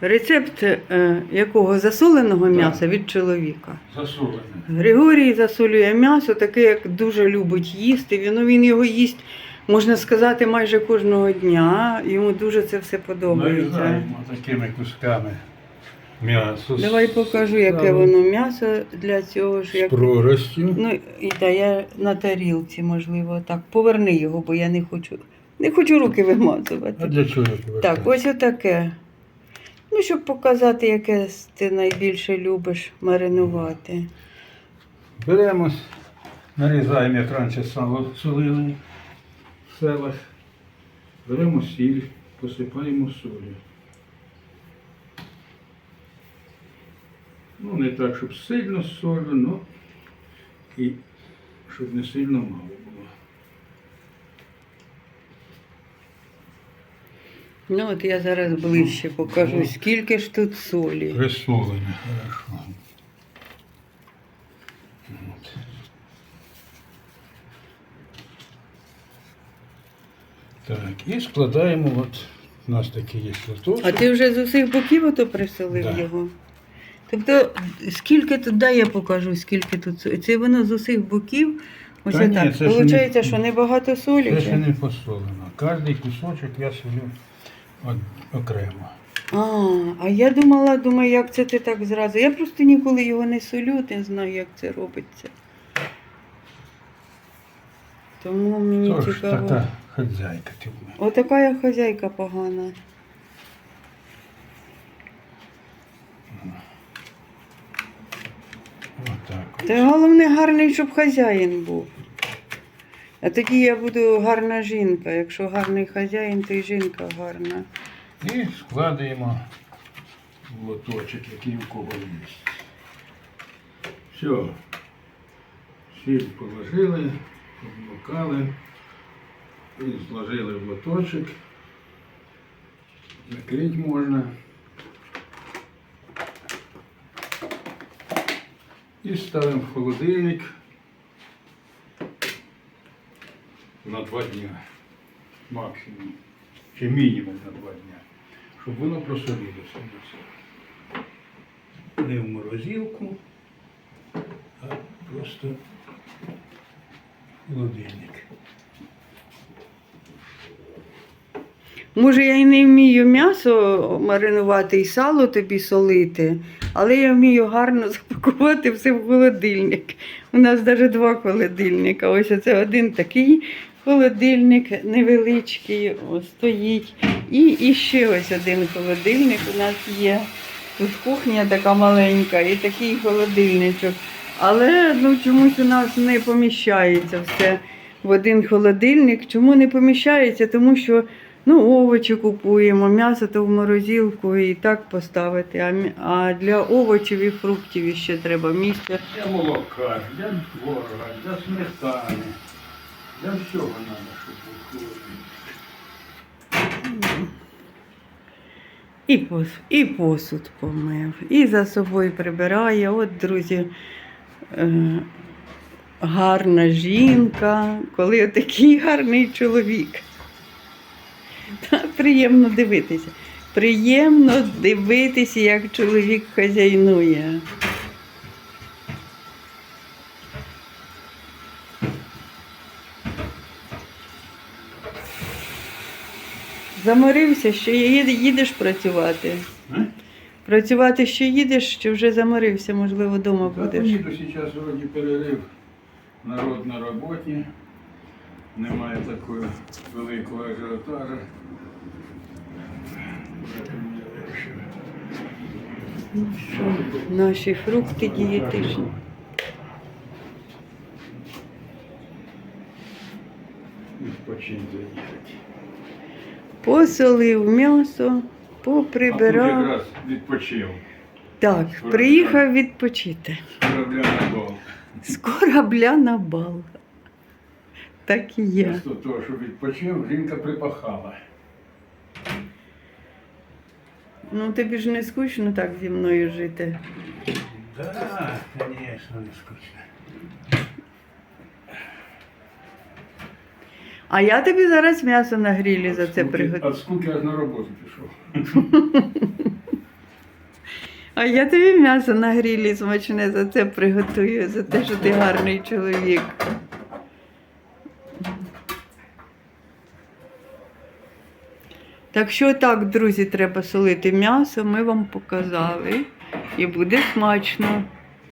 Рецепт е, якого засоленого м'яса від чоловіка. Засолене. Григорій засолює м'ясо, таке, як дуже любить їсти. Він, ну, він його їсть, можна сказати, майже кожного дня. Йому дуже це все подобається. Нарізаємо такими кусками м'ясо. з- Давай покажу, яке воно м'ясо для цього ж. з Як... проростю. Ну, і та я на тарілці, можливо, так. Поверни його, бо я не хочу. Не хочу руки вимазувати. А для чого я повертаю? Так, ось отаке. Ну, щоб показати, яке ти найбільше любиш маринувати. Беремо, нарізаємо, як раніше сало солили в селах. Беремо сіль, посипаємо солью. Ну, не так, щоб сильно солю, ну і щоб не сильно мало Ну, от я зараз ближче покажу, скільки ж тут солі. Присолене, хорошо. От. Так, і складаємо, от у нас такий є листочок. А ти вже з усіх боків ото присолив Да. його? Тобто, скільки тут, дай я покажу, скільки тут солі. Це воно з усіх боків. Ось Та ні, отак. це ж Получається, не- що небагато солі. Це ще не посолено. Кожний кусочок я солю окремо. А, а я думала, думаю, як це ти так зразу. Я просто ніколи його не солю, не знаю, як це робиться. Тому мені Тож цікаво. така хазяйка ти в мене. Отака я хазяйка погана. Отак. Та головне гарний, щоб хазяїн був. А тоді я буду гарна жінка. Якщо гарний хазяїн, то й жінка гарна. І складаємо лоточок, який у кого є. Все. Сіль положили, обмокали і зложили в лоточок. Закрити можна. І ставимо в холодильник на два дні максимум. Чи мінімум на два дні. Щоб воно просолилося. на все. Не в морозилку, а просто в холодильник. Може, я і не вмію м'ясо маринувати і сало тобі солити, але я вмію гарно запакувати все в холодильник. У нас навіть два холодильника. Ось це один такий холодильник невеличкий стоїть. І, і ще ось один холодильник у нас є. Тут кухня така маленька і такий холодильничок. Але ну, чомусь у нас не поміщається все в один холодильник. Чому не поміщається? Тому що ну, овочі купуємо, м'ясо то в морозилку і так поставити. А, а для овочів і фруктів ще треба місце. Для молока, для творога, для сметани. Для всього треба, щоб холодильник. І посуд, і посуд помив, і за собою прибирає. От, друзі, е, гарна жінка, коли такий гарний чоловік. Приємно дивитися. Приємно дивитися, як чоловік хазяйнує. Заморився, що їдеш працювати. Е? Працювати ще їдеш, чи вже заморився, можливо, вдома Та будеш. поїду зараз вроді перерив. Народ на роботі. Немає такого великого вирішив. Ну що, наші фрукти дієтичні. Відпочинь заїхати. Посолив м'ясо, А тут поприбирав. якраз відпочив. Так, приїхав відпочити. Корабля на бал. З корабля на бал. Так і є. Вместо того, що відпочив, жінка припахала. Ну тобі ж не скучно так зі мною жити. Да, звісно, не скучно. А я тобі зараз м'ясо на грілі за це приготую. От скільки аж на роботу пішов. А я тобі м'ясо на грілі смачне за це приготую, за те, що ти гарний чоловік. Так що так, друзі, треба солити м'ясо, ми вам показали. І буде смачно.